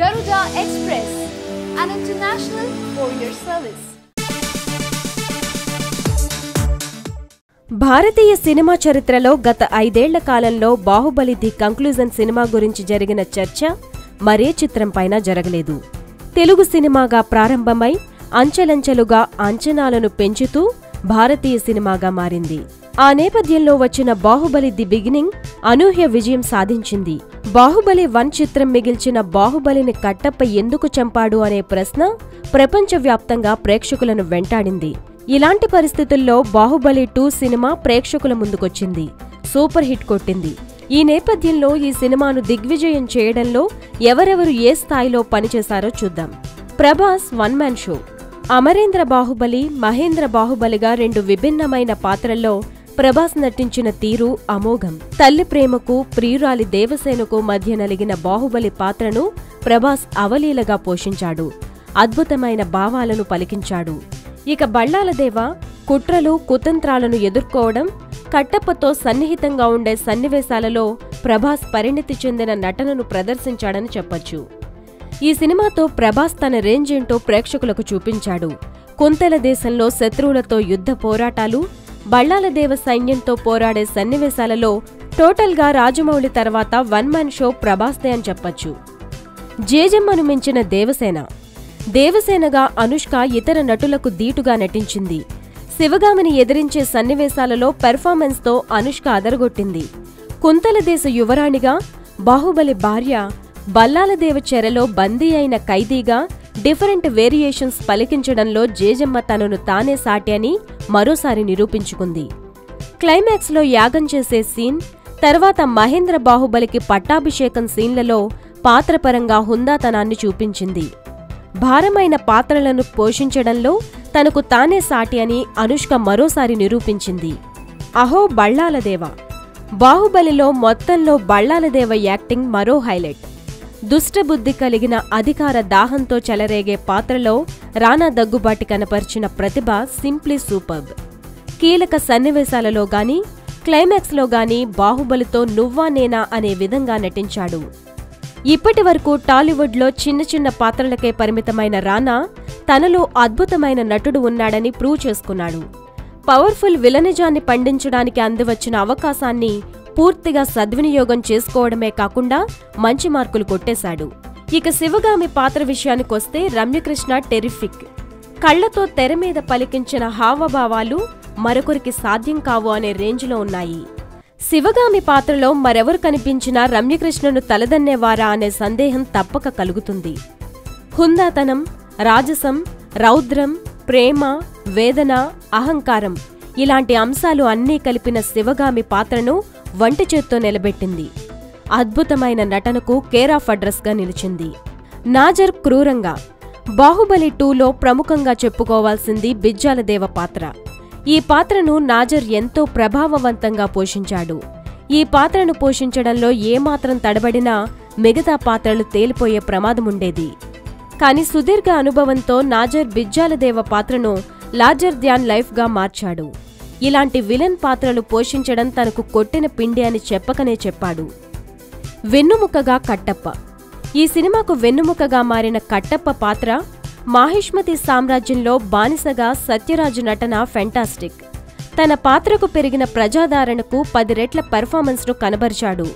Garuda Express, an international courier service. భారతీయ సినిమా చరిత్రలో గత ఐదేళ్ళ కాలంలో బాహుబలి ది కంక్లూజన్ సినిమా గురించి జరిగిన చర్చ మరే చిత్రంపైన జరగలేదు. తెలుగు సినిమాగా ప్రారంభమై అంచెలంచెలుగా అంచనాలను పెంచుతూ భారతీయ సినిమాగా మారింది. ఆ నేపథ్యంలో వచ్చిన బాహుబలి ది బిగినింగ్ అనూహ్య విజయం సాధించింది. బాహుబలి వన్ చిత్రం మిగిల్చిన బాహుబలిని కట్టప్ప ఎందుకు చంపాడు అనే ప్రశ్న ప్రపంచవ్యాప్తంగా ప్రేక్షకులను వెంటాడింది. ఇలాంటి పరిస్థితుల్లో బాహుబలి టూ సినిమా ప్రేక్షకుల ముందుకొచ్చింది. సూపర్ హిట్ కొట్టింది. ఈ నేపథ్యంలో ఈ సినిమాను దిగ్విజయం చేయడంలో ఎవరెవరు ఏ స్థాయిలో పనిచేశారో చూద్దాం. Prabhas one man show. Amarendra Baahubali Mahendra బాహుబలిగా రెండు విభిన్నమైన పాత్రల్లో ప్రభాస్ నటించిన తీరు అమోఘం. తల్లి ప్రేమకు ప్రియురాలి దేవసేనకు మధ్య నలిగిన బాహుబలి పాత్రను ప్రభాస్ అవలీలగా పోషించాడు. అద్భుతమైన భావాలను పలికించాడు. ఇక బళ్ళాలదేవ కుట్రలు కుతంత్రాలను ఎదుర్కోవడం కట్టప్పతో సన్నిహితంగా ఉండే సన్నివేశాలలో ప్రభాస్ పరిణితి చెందిన నటనను ప్రదర్శించాడని చెప్పొచ్చు. ఈ సినిమాతో ప్రభాస్ తన రేంజ్ ఏంటో ప్రేక్షకులకు చూపించాడు. కుంతల దేశంలో శత్రువులతో యుద్ధ పోరాటాలు బళ్ళాలదేవ సైన్యంతో పోరాడే సన్నివేశాలలో టోటల్గా రాజమౌళి తర్వాత వన్ మ్యాన్ షో ప్రభాస్దే అని చెప్పొచ్చు. జేజమ్మను మించిన దేవసేన. దేవసేనగా అనుష్క ఇతర నటులకు దీటుగా నటించింది. శివగామిని ఎదిరించే సన్నివేశాలలో పెర్ఫార్మెన్స్తో అనుష్క అదరగొట్టింది. కుంతల దేశ యువరాణిగా బాహుబలి భార్య బల్లాలదేవ చెరలో బందీ అయిన ఖైదీగా డిఫరెంట్ వేరియేషన్స్ పలికించడంలో జేజమ్మ తనను తానే సాటి అని మరోసారి నిరూపించుకుంది. క్లైమాక్స్లో యాగం చేసే సీన్ తర్వాత మహేంద్ర బాహుబలికి పట్టాభిషేకం సీన్లలో పాత్రపరంగా హుందాతనాన్ని చూపించింది. భారమైన పాత్రలను పోషించడంలో తనకు తానే సాటి అని అనుష్క మరోసారి నిరూపించింది. అహో బళ్ళాలదేవ! బాహుబలిలో మొత్తంలో బళ్ళాలదేవ యాక్టింగ్ మరో హైలైట్. దుష్టబుద్ధి కలిగిన అధికార దాహంతో చెలరేగే పాత్రలో రానా దగ్గుబాటి కనపరిచిన ప్రతిభ సింప్లీ సూపర్బ్. కీలక సన్నివేశాలలో గాని క్లైమాక్స్లో గాని బాహుబలితో నువ్వా నేనా అనే విధంగా నటించాడు. ఇప్పటి వరకు టాలీవుడ్లో చిన్న చిన్న పాత్రలకే పరిమితమైన రానా తనలో అద్భుతమైన నటుడు ఉన్నాడని ప్రూవ్ చేసుకున్నాడు. పవర్ఫుల్ విలనిజాన్ని పండించడానికి అందివచ్చిన అవకాశాన్ని పూర్తిగా సద్వినియోగం చేసుకోవడమే కాకుండా మంచి మార్కులు కొట్టేశాడు. ఇక శివగామి పాత్ర విషయానికొస్తే రమ్యకృష్ణ టెరిఫిక్ కళ్ళతో తెర మీద పలికించిన హావభావాలు మరొకరికి సాధ్యం కావు అనే రేంజ్లో ఉన్నాయి. శివగామి పాత్రలో మరెవరు కనిపించినా రమ్యకృష్ణను తలదన్నేవారా అనే సందేహం తప్పక కలుగుతుంది. హుందాతనం రాజసం రౌద్రం ప్రేమ వేదన అహంకారం ఇలాంటి అంశాలు అన్నీ కలిపిన శివగామి పాత్రను వంటి చేత్తో నిలబెట్టింది. అద్భుతమైన నటనకు కేర్ ఆఫ్ అడ్రస్గా నిలిచింది. నాజర్ క్రూరంగా బాహుబలి టూలో ప్రముఖంగా చెప్పుకోవాల్సింది బిజ్జాలదేవ పాత్ర. ఈ పాత్రను నాజర్ ఎంతో ప్రభావవంతంగా పోషించాడు. ఈ పాత్రను పోషించడంలో ఏమాత్రం తడబడినా మిగతా పాత్రలు తేలిపోయే ప్రమాదముండేది. కాని సుదీర్ఘ అనుభవంతో నాజర్ బిజ్జాలదేవ పాత్రను లార్జర్ ధ్యాన్ లైఫ్గా మార్చాడు. ఇలాంటి విలన్ పాత్రలు పోషించడం తనకు కొట్టిన పిండి అని చెప్పకనే చెప్పాడు. వెన్నుముకగా కట్టప్ప. ఈ సినిమాకు వెన్నుముకగా మారిన కట్టప్ప పాత్ర మాహిష్మతి సామ్రాజ్యంలో బానిసగా సత్యరాజు నటన ఫెంటాస్టిక్ తన పాత్రకు పెరిగిన ప్రజాదరణకు పది రెట్ల పెర్ఫార్మెన్స్ను కనబరిచాడు.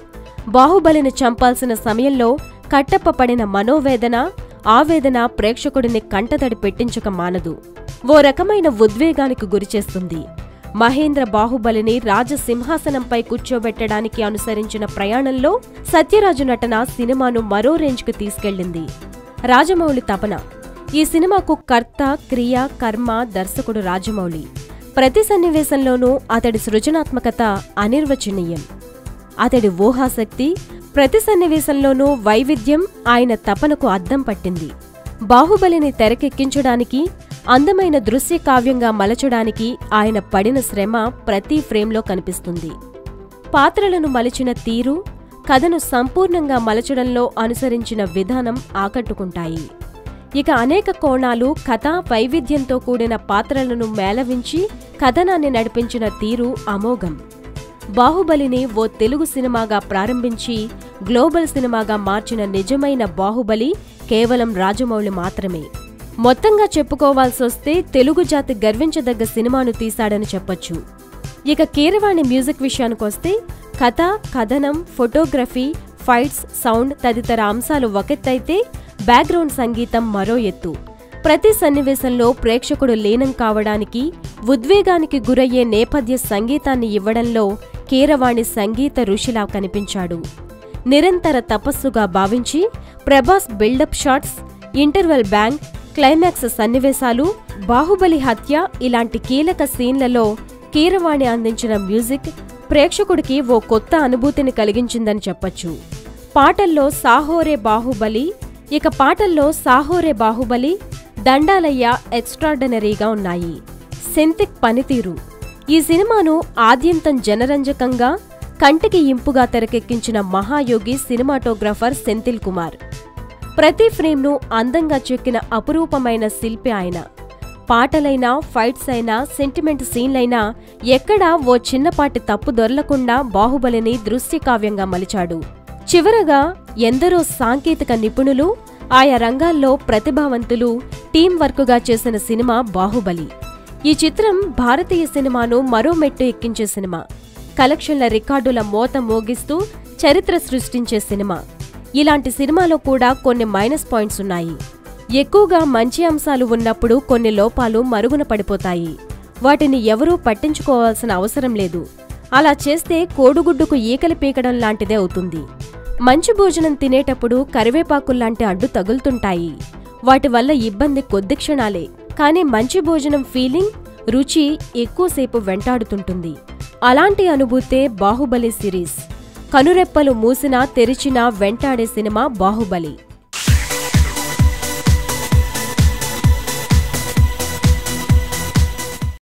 బాహుబలిని చంపాల్సిన సమయంలో కట్టప్ప పడిన మనోవేదన ఆవేదన ప్రేక్షకుడిని కంటతడి పెట్టించక మానదు. ఓ రకమైన ఉద్వేగానికి గురిచేస్తుంది. మహేంద్ర బాహుబలిని రాజసింహాసనంపై కూర్చోబెట్టడానికి అనుసరించిన ప్రయాణంలో సత్యరాజు నటన సినిమాను మరో రేంజ్కు తీసుకెళ్ళింది. రాజమౌళి తపన. ఈ సినిమాకు కర్త క్రియ కర్మ దర్శకుడు రాజమౌళి. ప్రతి సన్నివేశంలోనూ అతడి సృజనాత్మకత అనిర్వచనీయం. అతడి ఊహాశక్తి ప్రతి సన్నివేశంలోనూ వైవిధ్యం ఆయన తపనకు అద్దం పట్టింది. బాహుబలిని తెరకెక్కించడానికి అందమైన దృశ్య కావ్యంగా మలచడానికి ఆయన పడిన శ్రమ ప్రతి ఫ్రేమ్లో కనిపిస్తుంది. పాత్రలను మలిచిన తీరు కథను సంపూర్ణంగా మలచడంలో అనుసరించిన విధానం ఆకట్టుకుంటాయి. ఇక అనేక కోణాలు కథా వైవిధ్యంతో కూడిన పాత్రలను మేళవించి కథనాన్ని నడిపించిన తీరు అమోఘం. బాహుబలిని ఓ తెలుగు సినిమాగా ప్రారంభించి గ్లోబల్ సినిమాగా మార్చిన నిజమైన బాహుబలి కేవలం రాజమౌళి మాత్రమే. మొత్తంగా చెప్పుకోవాల్సొస్తే తెలుగు జాతి గర్వించదగ్గ సినిమాను తీశాడని చెప్పొచ్చు. ఇక కీరవాణి మ్యూజిక్ విషయానికొస్తే కథ కథనం ఫోటోగ్రఫీ ఫైట్స్ సౌండ్ తదితర అంశాలు ఒకెత్తైతే బ్యాక్గ్రౌండ్ సంగీతం మరో ఎత్తు. ప్రతి సన్నివేశంలో ప్రేక్షకుడు లీనం కావడానికి ఉద్వేగానికి గురయ్యే నేపథ్య సంగీతాన్ని ఇవ్వడంలో కీరవాణి సంగీత ఋషిలా కనిపించాడు. నిరంతర తపస్సుగా భావించి Prabhas buildup shots interval bang climax సన్నివేశాలు బాహుబలి హత్య ఇలాంటి కీలక సీన్లలో కీరవాణి అందించిన మ్యూజిక్ ప్రేక్షకుడికి ఓ కొత్త అనుభూతిని కలిగించిందని చెప్పొచ్చు. పాటల్లో సాహోరే బాహుబలి ఇక పాటల్లో సాహోరే బాహుబలి దండాలయ్య ఎక్స్ట్రాడనరీగా ఉన్నాయి. సెంతిక్ పనితీరు. ఈ సినిమాను ఆద్యంతం జనరంజకంగా కంటికి ఇంపుగా తెరకెక్కించిన మహాయోగి సినిమాటోగ్రాఫర్ సెంథిల్ కుమార్. ప్రతి ఫ్రేమ్ను అందంగా చెక్కిన అపురూపమైన శిల్పి ఆయన. పాటలైనా ఫైట్స్ అయినా సెంటిమెంట్ సీన్లైనా ఎక్కడా ఓ చిన్నపాటి తప్పు దొరలకుండా బాహుబలిని దృశ్యకావ్యంగా మలిచాడు. చివరగా ఎందరో సాంకేతిక నిపుణులు ఆయా రంగాల్లో ప్రతిభావంతులు టీం వర్కుగా చేసిన సినిమా బాహుబలి. ఈ చిత్రం భారతీయ సినిమాను మరో మెట్టు ఎక్కించే సినిమా. కలెక్షన్ల రికార్డుల మోత మోగిస్తూ చరిత్ర సృష్టించే సినిమా. ఇలాంటి సినిమాలో కూడా కొన్ని మైనస్ పాయింట్స్ ఉన్నాయి. ఎక్కువగా మంచి అంశాలు ఉన్నప్పుడు కొన్ని లోపాలు మరుగున పడిపోతాయి. వాటిని ఎవరూ పట్టించుకోవాల్సిన అవసరం లేదు. అలా చేస్తే కోడుగుడ్డుకు ఈకలి పీకడం లాంటిదే అవుతుంది. మంచి భోజనం తినేటప్పుడు కరివేపాకుల్లాంటి అడ్డు తగులుతుంటాయి. వాటి వల్ల ఇబ్బంది కొద్ది క్షణాలే కానీ మంచి భోజనం ఫీలింగ్ రుచి ఎక్కువసేపు వెంటాడుతుంటుంది. అలాంటి అనుభూతే బాహుబలి సిరీస్. కనురెప్పలు మూసినా తెరిచినా వెంటాడే సినిమా బాహుబలి.